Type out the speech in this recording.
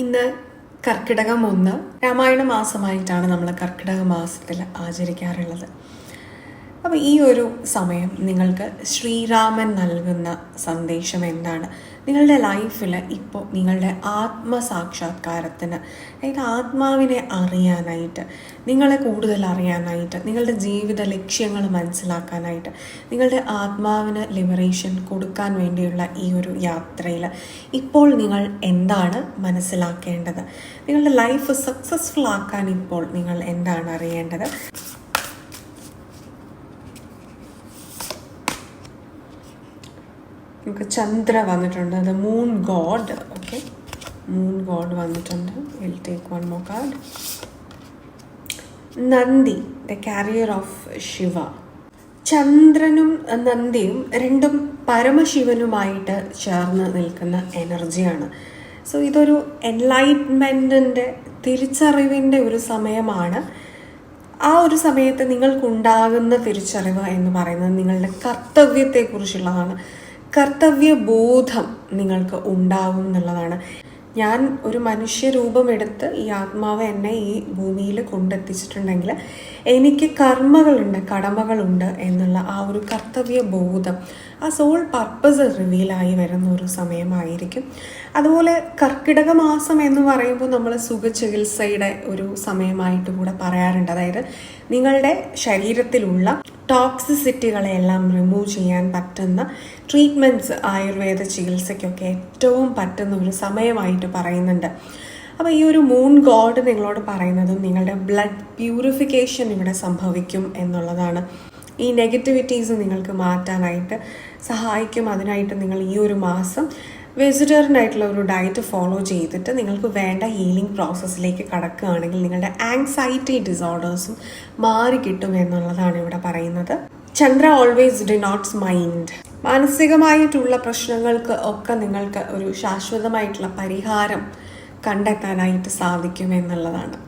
ഇന്ന് കർക്കിടകം ഒന്ന് രാമായണ മാസമായിട്ടാണ് നമ്മൾ കർക്കിടക മാസത്തിൽ ആചരിക്കാറുള്ളത്. അപ്പോൾ ഈ ഒരു സമയം നിങ്ങൾക്ക് ശ്രീരാമൻ നൽകുന്ന സന്ദേശം എന്താണ്? നിങ്ങളുടെ ലൈഫിൽ ഇപ്പോൾ നിങ്ങളുടെ ആത്മസാക്ഷാത്കാരത്തിന് അതായത് ആത്മാവിനെ അറിയാനായിട്ട് നിങ്ങളെ കൂടുതൽ അറിയാനായിട്ട് നിങ്ങളുടെ ജീവിത ലക്ഷ്യങ്ങൾ മനസ്സിലാക്കാനായിട്ട് നിങ്ങളുടെ ആത്മാവിന് ലിബറേഷൻ കൊടുക്കാൻ വേണ്ടിയുള്ള ഈ ഒരു യാത്രയിൽ ഇപ്പോൾ നിങ്ങൾ എന്താണ് മനസ്സിലാക്കേണ്ടത്? നിങ്ങളുടെ ലൈഫ് സക്സസ്ഫുൾ ആക്കാൻ ഇപ്പോൾ നിങ്ങൾ എന്താണ് അറിയേണ്ടത്? നമുക്ക് ചന്ദ്ര വന്നിട്ടുണ്ട്. അത് moon god okay moon god വന്നിട്ടുണ്ട്. Will take one more card Nandi. The carrier of Shiva ചന്ദ്രനും നന്ദിയും രണ്ടും പരമശിവനുമായിട്ട് ചേർന്ന് നിൽക്കുന്ന എനർജിയാണ് സോ ഇതൊരു എൻലൈറ്റ്മെന്റിന്റെ തിരിച്ചറിവിന്റെ ഒരു സമയമാണ്. ആ ഒരു സമയത്ത് നിങ്ങൾക്കുണ്ടാകുന്ന തിരിച്ചറിവ് എന്ന് പറയുന്നത് നിങ്ങളുടെ കർത്തവ്യത്തെക്കുറിച്ചുള്ളതാണ്. കർത്തവ്യബോധം നിങ്ങൾക്ക് ഉണ്ടാവും എന്നുള്ളതാണ്. ഞാൻ ഒരു മനുഷ്യരൂപമെടുത്ത് ഈ ആത്മാവ് എന്നെ ഈ ഭൂമിയിൽ കൊണ്ടെത്തിച്ചിട്ടുണ്ടെങ്കിൽ എനിക്ക് കർമ്മകളുണ്ട് കടമകളുണ്ട് എന്നുള്ള ആ ഒരു കർത്തവ്യ ബോധം ആ സോൾ പർപ്പസ് റിവീലായി വരുന്ന ഒരു സമയമായിരിക്കും. അതുപോലെ കർക്കിടക മാസം എന്ന് പറയുമ്പോൾ നമ്മൾ സുഖചികിത്സയുടെ ഒരു സമയമായിട്ട് കൂടെ പറയാറുണ്ട്. അതായത് നിങ്ങളുടെ ശരീരത്തിലുള്ള ടോക്സിസിറ്റികളെല്ലാം റിമൂവ് ചെയ്യാൻ പറ്റുന്ന ട്രീറ്റ്മെന്റ്സ് ആയുർവേദ ചികിത്സയ്ക്കൊക്കെ ഏറ്റവും പറ്റുന്ന ഒരു സമയമായിട്ട് പറയുന്നുണ്ട്. അപ്പോൾ ഈ ഒരു മൂൺ ഗോഡ് നിങ്ങളോട് പറയുന്നതും നിങ്ങളുടെ ബ്ലഡ് പ്യൂരിഫിക്കേഷൻ ഇവിടെ സംഭവിക്കും എന്നുള്ളതാണ്. ഈ നെഗറ്റിവിറ്റീസ് നിങ്ങൾക്ക് മാറ്റാനായിട്ട് സഹായിക്കും. അതിനായിട്ട് നിങ്ങൾ ഈ ഒരു മാസം വെജിറ്റേറിയൻ ആയിട്ടുള്ള ഒരു ഡയറ്റ് ഫോളോ ചെയ്തിട്ട് നിങ്ങൾക്ക് വേണ്ട ഹീലിംഗ് പ്രോസസ്സിലേക്ക് കടക്കുകയാണെങ്കിൽ നിങ്ങളുടെ ആങ്സൈറ്റി ഡിസോർഡേഴ്സും മാറി കിട്ടും എന്നുള്ളതാണ് ഇവിടെ പറയുന്നത്. Chandra always denotes mind മാനസികമായിട്ടുള്ള പ്രശ്നങ്ങൾക്ക് ഒക്കെ നിങ്ങൾക്ക് ഒരു ശാശ്വതമായിട്ടുള്ള പരിഹാരം കണ്ടെത്താനായിട്ട് സാധിക്കും എന്നുള്ളതാണ്.